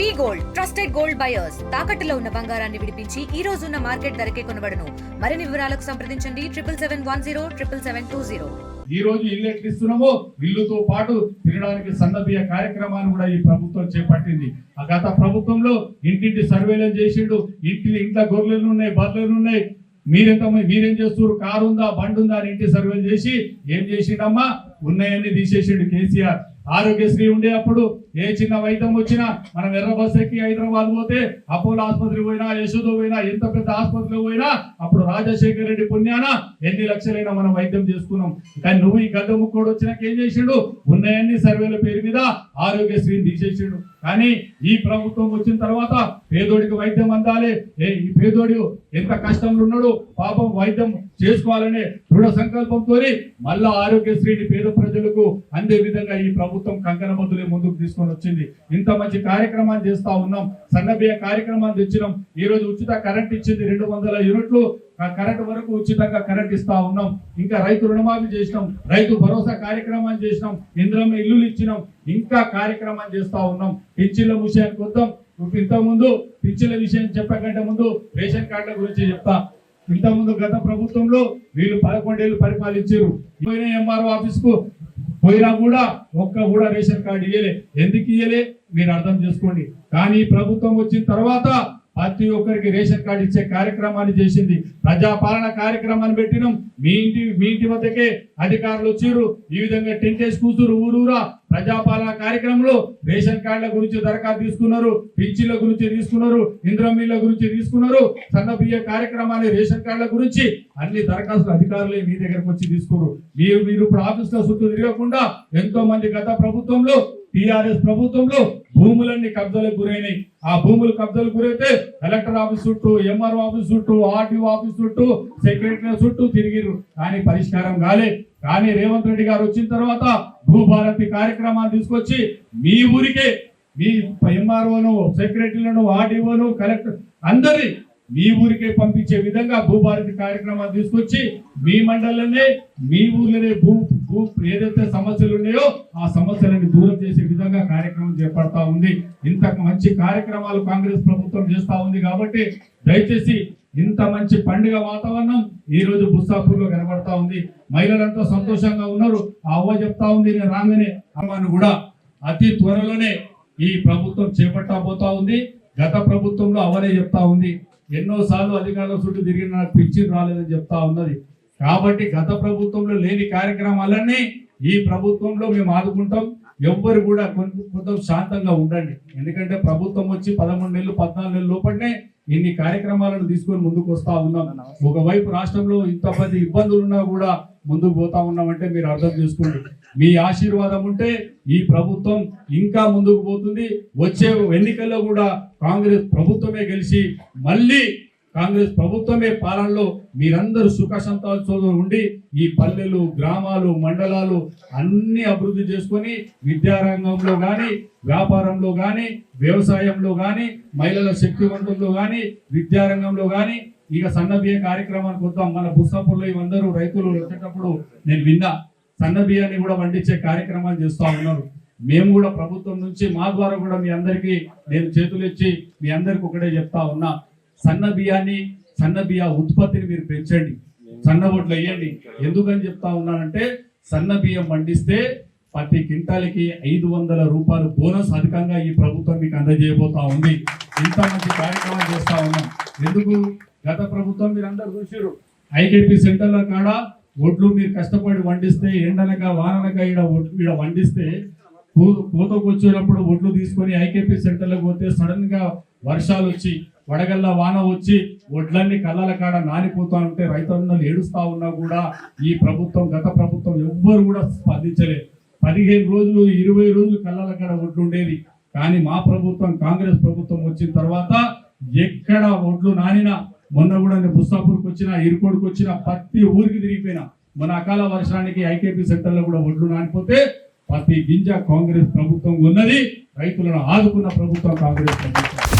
V gold trusted gold buyers. తాకట్టులో ఉన్న బంగారాన్ని విడిపించి ఈ రోజు ఉన్న మార్కెట్ ధరకే కొనబడను. మరిన్ని వివరాలకు సంప్రదించండి. Triple seven one zero triple seven two zero. ఈ రోజు ఇల్లు ఎట్లిస్తున్నామో ఇల్లుతో పాటు తినడానికి సన్నబియ్య కార్యక్రమాన్ని కూడా ఈ ప్రభుత్వం చేపట్టింది. ఆ గత ప్రభుత్వంలో ఇంటింటి సర్వేలను చేసిండు. ఇంటి ఇంట్లో గొర్రెలు ఉన్నాయి బర్రెలు ఉన్నాయి. మీరెంత మీరేం చేస్తారు కారు ఉందా బండి ఉందా అని ఇంటి సర్వేలు చేసి ఏం చేసిండమ్మా? ఉన్నాయని తీసేసిండు కేసీఆర్. ఆరోగ్యశ్రీ ఉండే అప్పుడు ఏ చిన్న వైద్యం వచ్చినా మనం ఎర్ర బస్ ఎక్కి హైదరాబాద్ పోతే అపోలో ఆసుపత్రికి పోయినా యశోద పోయినా ఎంత పెద్ద ఆసుపత్రిలో పోయినా అప్పుడు రాజశేఖర రెడ్డి పుణ్యాన ఎన్ని లక్షలైనా మనం వైద్యం చేసుకున్నాం. కానీ నువ్వు ఈ గడ్డ ముక్కోడు వచ్చినాక ఏం చేసిండు? ఉన్నాయన్ని సర్వేల పేరు మీద ఆరోగ్యశ్రీని తీసేసిండు. కానీ ఈ ప్రభుత్వం వచ్చిన తర్వాత పేదోడికి వైద్యం అందాలి. ఏ ఈ పేదోడు ఎంత కష్టంలో ఉన్నాడు పాపం వైద్యం చేసుకోవాలనే దృఢ సంకల్పంతో మళ్ళా ఆరోగ్యశ్రీని పేద ప్రజలకు అందే విధంగా ఈ ప్రభుత్వం కంకణ బదులే ముందుకు తీసుకొని వచ్చింది. ఇంత మంచి కార్యక్రమాన్ని చేస్తా ఉన్నాం. సన్నబియ్య కార్యక్రమాన్ని తెచ్చినాం. ఈ రోజు ఉచిత కరెంట్ ఇచ్చింది రెండు వందల యూనిట్లు. కరెంట్ వరకు ఉచితంగా కరెంట్ ఇస్తా ఉన్నాం. ఇంకా రైతు రుణమాఫీ చేసినాం. రైతు భరోసా కార్యక్రమాలు చేసినాం. ఇంద్రమ్మ ఇల్లులు ఇచ్చినాం. ఇంకా కార్యక్రమాలు చేస్తా ఉన్నాం. పింఛన్ల విషయానికి వద్దాం. ఇంతకు ముందు పింఛన్ల విషయం చెప్పకంటే ముందు రేషన్ కార్డుల గురించి చెప్తా. ఇంతకుముందు గత ప్రభుత్వంలో వీళ్ళు పదకొండేళ్ళు పరిపాలించారు. పోయిన ఎంఆర్ఓ ఆఫీస్కు పోయినా కూడా ఒక్క కూడా రేషన్ కార్డు ఇయ్యలే. ఎందుకు ఇయ్యలే? మీరు అర్థం చేసుకోండి. కానీ ప్రభుత్వం వచ్చిన తర్వాత ప్రతి ఒక్కరికి రేషన్ కార్డు ఇచ్చే కార్యక్రమాన్ని చేసింది. ప్రజాపాలన కార్యక్రమాన్ని పెట్టినాం. మీ ఇంటి మీ ఇంటి వద్దకే అధికారులు వచ్చారు. ఈ విధంగా టెంట్ వేసి కూతురు ఊరూరా ప్రజాపాలన కార్యక్రమంలో రేషన్ కార్డుల గురించి దరఖాస్తు తీసుకున్నారు. పింఛన్ల గురించి తీసుకున్నారు. ఇంద్రమీల గురించి తీసుకున్నారు. సన్న బియ్య కార్యక్రమాన్ని రేషన్ కార్డుల గురించి అన్ని దరఖాస్తులు అధికారులే మీ దగ్గరకు వచ్చి తీసుకున్నారు మీరు మీరు ఇప్పుడు ఆఫీస్లో చుట్టూ తిరగకుండా ఎంతో మంది గత ప్రభుత్వంలో టిఆర్ఎస్ ప్రభుత్వంలో భూములన్నీ కబ్జాలకు గురైనాయి. ఆ భూములు కబ్జాలకు గురైతే కలెక్టర్ ఆఫీస్ చుట్టూ ఎంఆర్ఓ ఆఫీస్ చుట్టూ ఆర్టీఓ ఆఫీస్ చుట్టూ సెక్రటరీ చుట్టూ తిరిగిరు కానీ పరిష్కారం కాలే. కానీ రేవంత్ రెడ్డి గారు వచ్చిన తర్వాత భూభారతి కార్యక్రమాన్ని తీసుకొచ్చి మీ ఊరికే మీ ఎంఆర్ఓను సెక్రటరీలను ఆర్డీఓను కలెక్టర్ అందరి మీ ఊరికే పంపించే విధంగా భూభారతి కార్యక్రమాన్ని తీసుకొచ్చి మీ మండలంలోనే మీ ఊర్లోనే భూ భూ ఏదైతే సమస్యలు ఉన్నాయో ఆ సమస్యలను దూరం చేసే విధంగా కార్యక్రమం చేపడతా ఉంది. ఇంత మంచి కార్యక్రమాలు కాంగ్రెస్ ప్రభుత్వం చేస్తూ ఉంది కాబట్టి దయచేసి ఇంత మంచి పండుగ వాతావరణం ఈ రోజు బుస్సాపూర్లో కనబడతా ఉంది. మహిళలంతా సంతోషంగా ఉన్నారు. ఆ అవ్వ చెప్తా ఉంది నేను రాగానే అమ్మను కూడా అతి త్వరలోనే ఈ ప్రభుత్వం చేపట్టబోతా ఉంది. గత ప్రభుత్వంలో అవనే చెప్తా ఉంది. ఎన్నోసార్లు అధికారుల చుట్టూ తిరిగిన నాకు రాలేదని చెప్తా ఉన్నది. కాబట్టి గత ప్రభుత్వంలో లేని కార్యక్రమాలన్నీ ఈ ప్రభుత్వంలో మేము ఆదుకుంటాం. ఎవ్వరు కూడా కొంత శాంతంగా ఉండండి. ఎందుకంటే ప్రభుత్వం వచ్చి పదమూడు నెలలు పద్నాలుగు నెలల లోపలనే ఇన్ని కార్యక్రమాలను తీసుకొని ముందుకు వస్తా ఉన్నాం. ఒకవైపు రాష్ట్రంలో ఇంత పది ఇబ్బందులు ఉన్నా కూడా ముందుకు పోతా ఉన్నామంటే మీరు అర్థం చేసుకోండి. మీ ఆశీర్వాదం ఉంటే ఈ ప్రభుత్వం ఇంకా ముందుకు పోతుంది. వచ్చే ఎన్నికల్లో కూడా కాంగ్రెస్ ప్రభుత్వమే గెలిచి మళ్ళీ కాంగ్రెస్ ప్రభుత్వమే పాలనలో మీరందరూ సుఖ సంతోషాలతో ఉండి ఈ పల్లెలు గ్రామాలు మండలాలు అన్ని అభివృద్ధి చేసుకొని విద్యారంగంలో కానీ వ్యాపారంలో కానీ వ్యవసాయంలో కానీ మహిళల శక్తివంతంలో కానీ విద్యారంగంలో కానీ ఇక సన్నబియ్య కార్యక్రమానికి వద్దాం. మన బుస్సాపూర్లో ఇవందరూ రైతులు వచ్చేటప్పుడు నేను విన్నా సన్నబియ్యాన్ని కూడా వండించే కార్యక్రమాలు చేస్తూ ఉన్నారు. మేము కూడా ప్రభుత్వం నుంచి మా ద్వారా కూడా మీ అందరికీ నేను చేతులు ఇచ్చి మీ అందరికి ఒకటే చెప్తా ఉన్నా. సన్న బియ్యాన్ని సన్న బియ్య ఉత్పత్తిని మీరు పెంచండి. సన్న ఓట్లు వేయండి. ఎందుకని చెప్తా ఉన్నానంటే సన్న బియ్యం పండిస్తే ప్రతి క్వింటాలకి ఐదు వందల రూపాయలు బోనస్ అధికంగా ఈ ప్రభుత్వం మీకు అందజేయబోతా ఉంది. ఇంత మంచి కార్యక్రమం చేస్తా ఉన్నాం. ఎందుకు? గత ప్రభుత్వం మీరు అందరు చూసారు ఐకేపీ సెంటర్ల కాడ ఒడ్లు మీరు కష్టపడి వండిస్తే ఎండనక వాననక ఈడ ఒడ్లు ఈడ వండిస్తే కూ- కోతకు వచ్చేటప్పుడు ఒడ్లు తీసుకొని ఐకేపీ సెంటర్లకు పోతే సడన్గా వర్షాలు వచ్చి వడగల్ల వాన వచ్చి ఒడ్లన్నీ కళ్ళల కాడ నానిపోతా ఉంటే రైతన్నలు ఏడుస్తా ఉన్నా కూడా ఈ ప్రభుత్వం గత ప్రభుత్వం ఎవ్వరు కూడా స్పందించలేదు పదిహేను రోజులు ఇరవై రోజులు కళ్ళల కాడ ఒడ్లు ఉండేది కానీ మా ప్రభుత్వం కాంగ్రెస్ ప్రభుత్వం వచ్చిన తర్వాత ఎక్కడ ఒడ్లు నానినా మొన్న కూడా నేను ముస్తాపూర్కి వచ్చిన ఇరుకోడికి వచ్చిన ప్రతి ఊరికి తిరిగిపోయినా మన అకాల వర్షానికి ఐకేపీ సెంటర్లో కూడా ఒడ్లు నానిపోతే ప్రతి గింజ కాంగ్రెస్ ప్రభుత్వం ఉన్నది రైతులను ఆదుకున్న ప్రభుత్వం కాంగ్రెస్ ప్రభుత్వం.